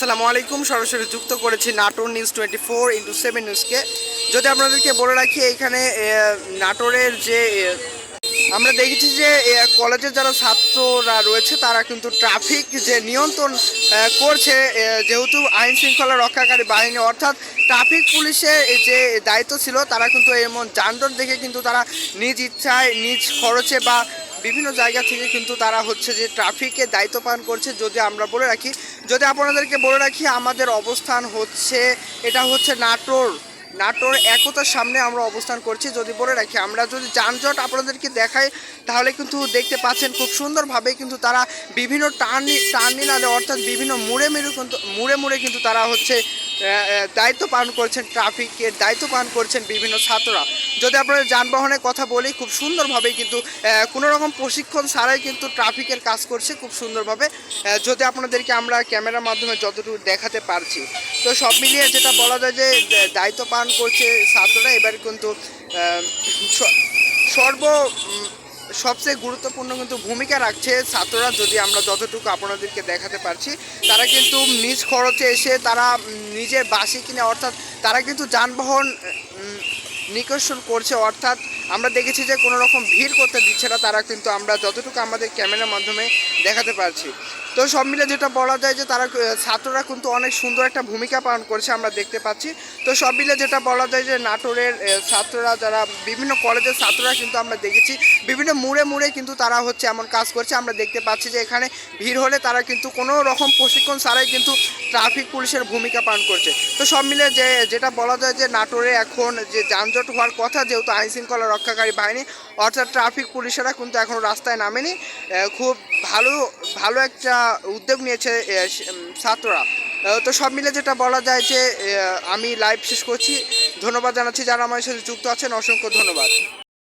আসসালামু আলাইকুম। সরাসরি যুক্ত করেছি Natore news twenty four into seven নিউজকে যদি আপনাদেরকে বলে রাখি, এখানে নাটোরের যে আমরা দেখেছি যে কলেজের যারা ছাত্ররা রয়েছে, তারা কিন্তু ট্রাফিক যে নিয়ন্ত্রণ করছে যেহেতু আইন শৃঙ্খলা রক্ষাকারী বাহিনী, অর্থাৎ ট্রাফিক পুলিশের যে দায়িত্ব ছিল, তারা কিন্তু এমন যানজট দেখে কিন্তু তারা নিজ ইচ্ছায়, নিজ খরচে বা বিভিন্ন জায়গা থেকে কিন্তু তারা হচ্ছে যে ট্রাফিকের দায়িত্ব পালন করছে, যদি আমরা বলে রাখি। যদি আপনাদেরকে বলে রাখি, আমাদের অবস্থান হচ্ছে, এটা হচ্ছে নাটোর। নাটোর একতার সামনে আমরা অবস্থান করছি। যদি বলে রাখি, আমরা যদি যানজট আপনাদেরকে দেখাই, তাহলে কিন্তু দেখতে পাচ্ছেন খুব সুন্দরভাবে কিন্তু তারা বিভিন্ন টার্নি টার্মিনালে অর্থাৎ বিভিন্ন মুড়ে মেরু কিন্তু মুড়ে মুড়ে কিন্তু তারা হচ্ছে দায়িত্ব পালন করছেন ট্রাফিকের, দায়িত্ব পালন করছেন বিভিন্ন ছাত্ররা। যদি আপনারা যানবাহনের কথা বলি, খুব সুন্দরভাবে কিন্তু কোনো রকম প্রশিক্ষণ ছাড়াই কিন্তু ট্রাফিকের কাজ করছে খুব সুন্দরভাবে। যদি আপনাদেরকে আমরা ক্যামেরার মাধ্যমে যতটুকু দেখাতে পারছি। তো সব মিলিয়ে যেটা বলা যায় যে দায়িত্ব পালন করছে ছাত্ররা, এবার কিন্তু সর্ব সবচেয়ে গুরুত্বপূর্ণ কিন্তু ভূমিকা রাখছে ছাত্ররা যদি আমরা যতটুকু আপনাদেরকে দেখাতে পারছি, তারা কিন্তু নিজ খরচে এসে তারা নিজের বাসি কিনে, অর্থাৎ তারা কিন্তু যানবাহন নিকর্ষণ করছে, অর্থাৎ আমরা দেখেছি যে কোনো রকম ভিড় করতে দিচ্ছে না, তারা কিন্তু আমরা যতটুকু আমাদের ক্যামেরার মাধ্যমে দেখাতে পারছি। তো সব মিলে যেটা বলা যায় যে তারা ছাত্ররা কিন্তু অনেক সুন্দর একটা ভূমিকা পালন করছে আমরা দেখতে পাচ্ছি। তো সব মিলে যেটা বলা যায় যে নাটোরের ছাত্ররা যারা বিভিন্ন কলেজের ছাত্ররা কিন্তু আমরা দেখেছি, বিভিন্ন মুড়ে মুড়ে কিন্তু তারা হচ্ছে এমন কাজ করছে। আমরা দেখতে পাচ্ছি যে এখানে ভিড় হলে তারা কিন্তু কোনো রকম প্রশিক্ষণ ছাড়াই কিন্তু ট্রাফিক পুলিশের ভূমিকা পালন করছে। তো সব মিলে যে, যেটা বলা যায় যে নাটোরে এখন যে যানজট হওয়ার কথা যেহেতু আইন শৃঙ্খলা রক্ষাকারী বাহিনী, অর্থাৎ ট্রাফিক পুলিশেরা কিন্তু এখনও রাস্তায় নামেনি। খুব ভালো ভালো একটা উদ্যোগ নিয়েছে ছাত্ররা। তো সব মিলে যেটা বলা যায় যে আমি লাইভ শেষ করছি। ধন্যবাদ জানাচ্ছি যারা আমার সাথে যুক্ত আছেন, অসংখ্য ধন্যবাদ।